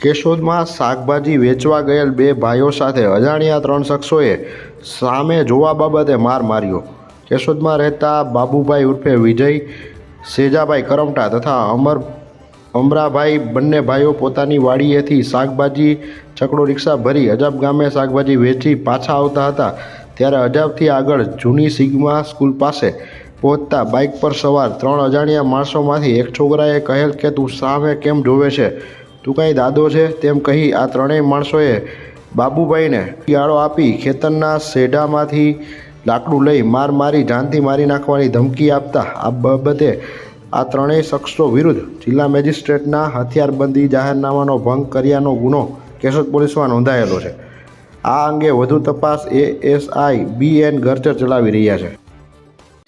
કેશોદમાં શાકભાજી વેચવા ગયેલ બે ભાઈઓ સાથે અજાણ્યા ત્રણ શખ્સોએ સામે જોવા બાબતે માર માર્યો. કેશોદમાં રહેતા બાબુભાઈ ઉર્ફે વિજય, સેજાભાઈ કરમટા તથા અમર, અમરાભાઈ બંને ભાઈઓ પોતાની વાડીએથી શાકભાજી છકડો રિક્ષા ભરી અજાબ ગામે શાકભાજી વેચી પાછા આવતા હતા. ત્યારે અજાબથી આગળ જૂની સિગ્મા સ્કૂલ પાસે પહોંચતા બાઇક પર સવાર ત્રણ અજાણ્યા માણસોમાંથી એક છોકરાએ કહેલ કે, તું સામે કેમ જોવે છે? તું કાંઈ દાદો છે? તેમ કહી આ ત્રણેય માણસોએ બાબુભાઈને ગાળો આપી ખેતરના શેઢામાંથી લાકડું લઈ માર મારી જાનથી મારી નાખવાની ધમકી આપતા આ બાબતે આ ત્રણેય શખ્સો વિરુદ્ધ જિલ્લા મેજિસ્ટ્રેટના હથિયારબંધી જાહેરનામાનો ભંગ કર્યાનો ગુનો કેશોદ પોલીસમાં નોંધાયેલો છે. આ અંગે વધુ તપાસ એએસઆઈ બી એન ગર્જર ચલાવી રહ્યા છે.